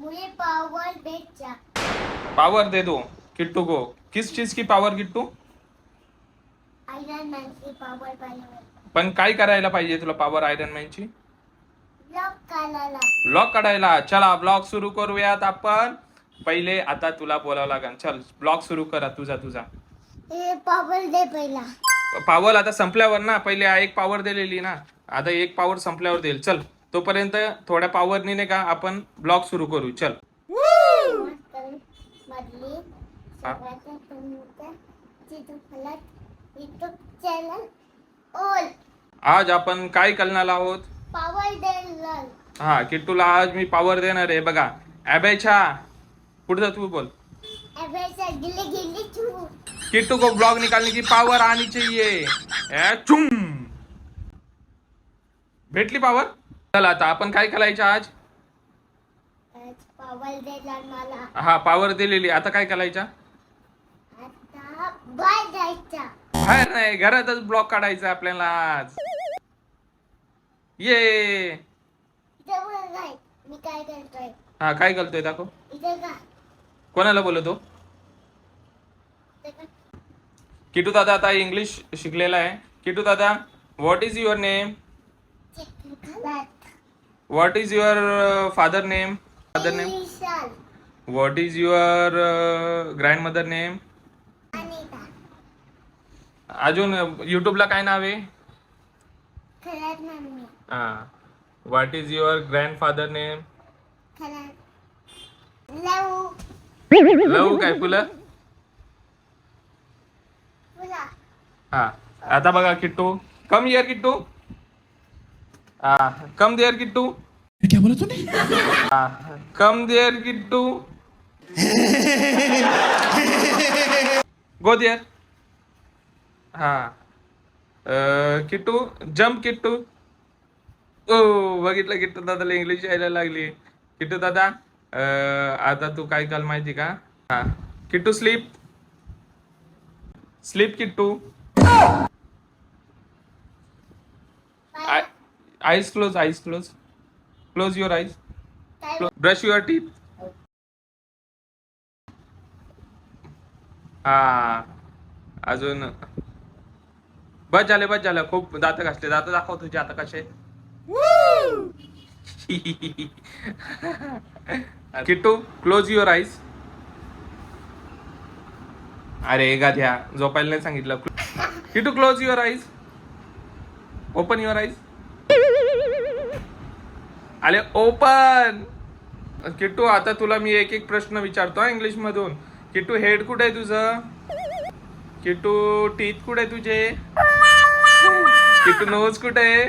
मुझे पावर बेचा पावर दे दो किट्टू को. किस चीज की power Kittu? Iron Man power पाहिजे. पण काय करायला पाहिजे तुला पावर आयरन मॅनची ब्लॉक काढायला. चला ब्लॉग सुरू करूयात आपण. पहिले आता तुला बोलावं लागेल. चल ब्लॉग सुरू करा तुझा तुझा. पावर दे पहिला. पावर आता संपल्यावर ना पहिले एक पावर दिलेली ना. आता एक पावर संपल्यावर देईल. चल. तोपर्यंत थोड्या पावरनी नाही का आपण ब्लॉग सुरू करू. चल. आज आपण काय करणार आहोत? पावर देणार हा किट्टूला आज मी पावर देणार आहे. बघा. अबेछा पुढचं तू बोल. किट्टू को ब्लॉग निकालने की पावर आनी चाहिए चुम. भेटली पावर चल आता आपण काय करायचं आज? हा पावर दिलेली. आता काय करायचा बाहेर नाही घरातच ब्लॉग काढायचा आपल्याला आज. ये हा काय करतोय दाखव. कोणाला बोलतो? किटू दादा आता इंग्लिश शिकलेला आहे. किटू दादा what is your name what is your father name father name what is your grandmother name अजून युट्यूबला काय नाव आहे? हा. What is your grandfather name लव काय फुलं? हा. आता बघा Kittu. Come here Kittu. Come there Kittu क्या बोला तूने? Come there Kittu go there हा किट्टू जम्प किट्टू ओ बघितलं किट्टू दादाला इंग्लिश यायला लागली. किट्टू दादा अं, आता तू काय काल माहिती का? हा. Kittu sleep sleep Kittu eyes close eyes close close your eyes brush your teeth हा. अजून. बस झाले बस झालं. खूप दात घासले. दात दाखव तुझे आता कसे. किट्टू क्लोज युअर आईज अरे गाध्या झोपायला नाही सांगितलं. Kittu close your eyes open your eyes अरे ओपन किट्टू आता तुला मी एक एक प्रश्न विचारतो इंग्लिश मधून किट्टू हेड कुठे आहे तुझं? किट्टू टीथ कुठे आहे तुझे? किट्टू नोज कुठे आहे?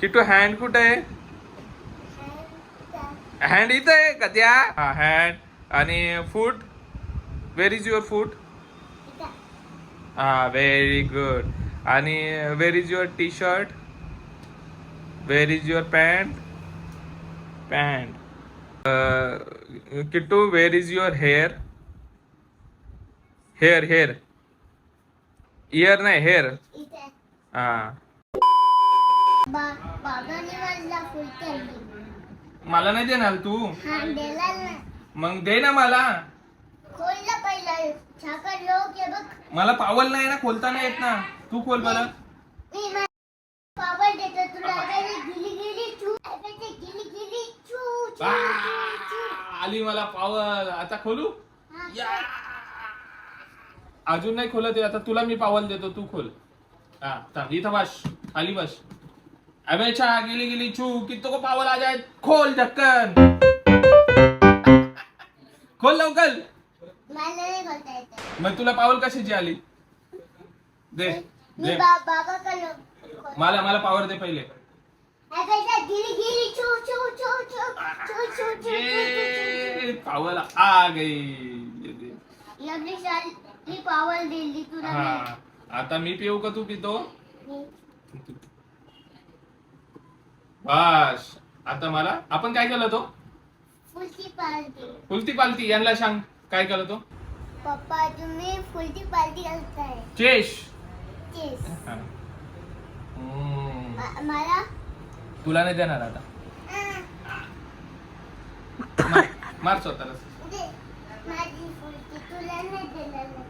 किट्टू हँड कुठे आहे? हँड इथं आहे का? त्या हा हँड आणि foot where is your foot हा व्हेरी गुड आणि where is your T shirt where is your pant pant Kittu where is your hair hair hair ear नाही हेअर हा मला मला नाही देणार तू मग दे ना मला मला पावल नाही ना खोलता नाही येत ना तू खोल बरं मी मा- पावर देतो तुला अबे गिली गिली चू अबे ते गिली गिली चू चू, आ. आली मला पावल आता खोलू? या. अजून नाही खोलत आहे. आता तुला मी पावल देतो. तू खोल. हा थांब. इथं बस. खाली बस. अबे छा गेली गेली. चू कितो को पावल आ जाए खोल ढक्कन. खोल लवकर. मला नाही बोलता येत. मग तुला पावल कशाची आली? दे मी दे. बा बाबा कडे मला मला पावर दे पहिले. ये पावल आ गई. पावर दिली तुला हा. आता मी पिऊ का तू पितो? बस. आता मला? आपण काय केलं तो? फुलची पार्टी फुलती पालती यांना सांग. काय केलं तो? पप्पा तुम्ही फुलची पार्टी घालताय चेश. चेस हा. मला तुला नाही देणार आता. मार मार स्वतःला.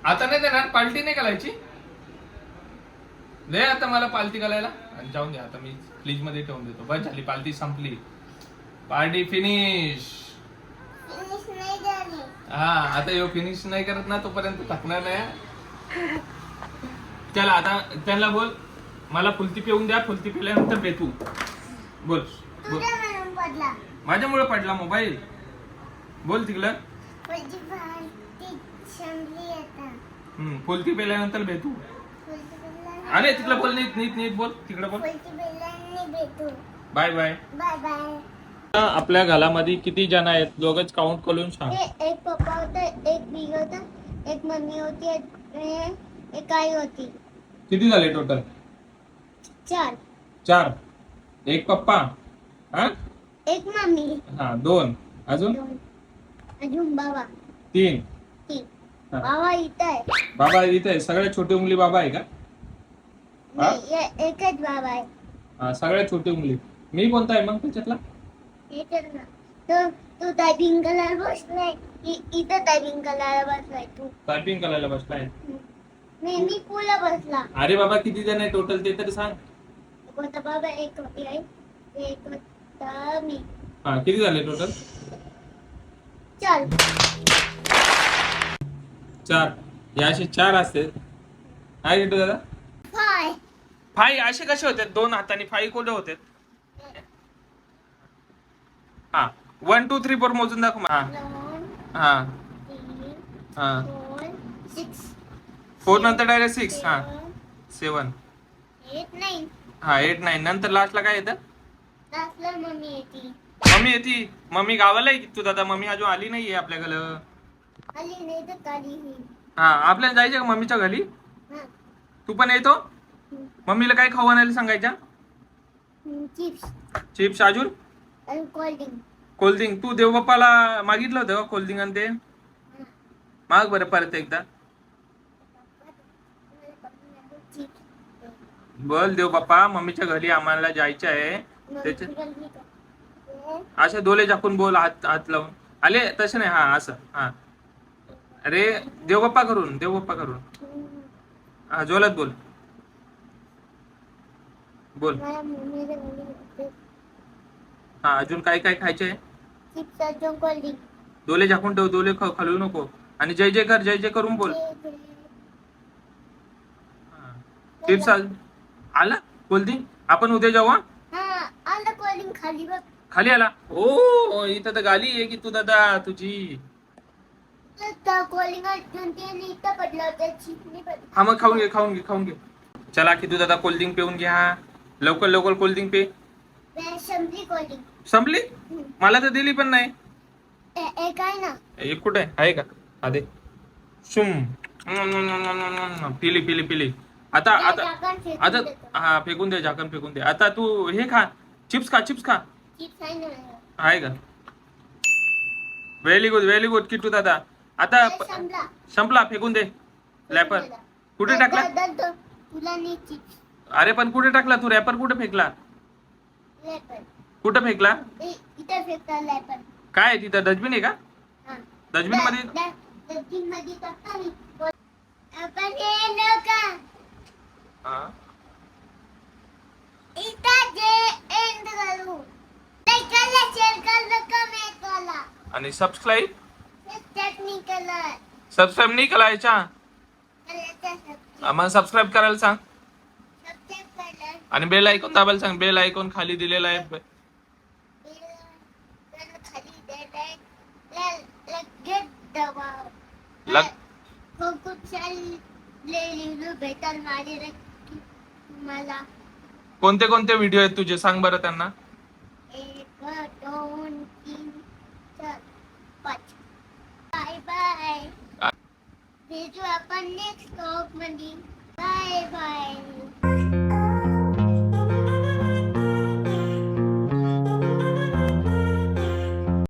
आता नाही देणार पालटी नाही घालायची. दे आता मला पालती घालायला. आणि जाऊन दे आता मी फ्रीजमध्ये ठेवून देतो. बस झाली पालती संपली. Party finish. हा आता यो फिनिश नाही करत ना तोपर्यंत थकणार नाही. चला आता त्यांना बोल. मला फुलती पिऊन द्या फुलती पिल्यानंतर भेटू. बोल बोल. माझ्यामुळे पडला मोबाईल. बोल तिकडं. फुलती पिल्यानंतर भेटू अरे तिकडं बोल नीट नीट नीट बोल. तिकडं बोल. बाय बाय बाय बाय आपल्या घरामध्ये किती जण आहेत? दोघच काउंट करून सांग. एक पप्पा होता एक मी होता एक मम्मी होती एक एक आई होती. किती झाले टोटल चार. चार. एक पप्पा. हा? एक मम्मी हा दोन. अजून? दोन. अजून बाबा. तीन. तीन. हा. बाबा इथं आहे. बाबा इथे आहे. सगळ्यात छोटी उंगली बाबा आहे का? हा? नाही, एकच बाबा आहे. हा सगळ्यात छोटी उंगली. मी कोणता आहे मग त्याच्यातला? एकच ना. तो तू टायपिंग करायला बसलाय. इ- इथं टायपिंग करायला बसलाय तू. टायपिंग करायला बसलाय? मी मी पुला बसला. अरे बाबा किती जण आहे टोटल ते तरी सांग. होता बाबा? एक होती आई. एक होता मी. हा किती झाले टोटल चल चार. हे असे चार असते. काय घेतो दादा? फाय. फाई असे कसे होते? दोन हाताने फाई कोणते होते? हा. वन टू थ्री फोर मोजून दाखव. हा. हा. हा. फोर नंतर डायरेक्ट सिक्स हा. सेवन एट नाईन हा एट नाईन नंतर लास्टला काय येतं? लास्टला मम्मी येते. मम्मी येते? मम्मी गावाला आहे की तू दादा? मम्मी अजून आली नाहीये आपल्याकडं. आली नाही तर हा आपल्याला जायचं का मम्मीच्या घरी? तू पण येतो? मम्मीला काय खाऊ आणायला सांगायच्या चिप्स. चिप्स अजून? आणि कोल्ड्रिंक तू देवबाप्पाला मागितलं होतं का कोल्ड्रिंक आणि ते? माग बरं परत एकदा. बोल देव बाप्पा मम्मीच्या घरी आम्हाला जायचं आहे. त्याच्या असे डोले झाकून बोल हात हात लावून. आले? तसे नाही? हा असं. हा. अरे देव बाप्पा करून देव बाप्पा करून. हा जोलात बोल. बोल. हा अजून काय काय खायचंय? डोले झाकून ठेव डोले खालू नको. आणि जय जय कर जय जय करून बोल. चिप्स आला? कोल्ड्रिंक आपण उद्या जाऊ हा? हा आलं कोल्ड्रिंक खाली बघ. खाली आला? ओ इथं तर गाली आहे की तू दादा तुझी. हा मग खाऊन घे खाऊन घे खाऊन घे. चला की तू दादा कोल्ड्रिंक पिऊन घ्या लवकर लवकर कोल्ड्रिंक पे. संपली मला तर दिली पण नाही. एक आहे ना. एक कुठे आहे? का? हा दे. शुम पिली पिली पिली. आता आता आता. हा फेकून दे झाकण फेकून दे. आता तू हे खा चिप्स खा चिप्स खा. आहे का? Very good very good Kittu दादा. आता संपला. फेकून दे. रॅपर कुठे टाकला? चिप्स. अरे पण कुठे टाकला तू? रॅपर कुठे फेकला? लॅपर कुठे फेकला? लॅपर काय तिथं? डस्टबिन आहे का? डस्टबिन मध्ये आणि सबस्क्राईब सबस्क्राईब नाही सबस्क्राईब करायला सांग. आणि बेल आयकॉन दाबायला सांग. बेल आयकॉन खाली दिलेला आहे. लग खूप खूप भेटाल माझे तुम्हाला कोणते कोणते व्हिडिओ आहेत तुझे? सांग बरं त्यांना. एक दोन तीन चार पाच. Bye bye. भेटू आपण नेक्स्ट टॉकमध्ये. Bye bye.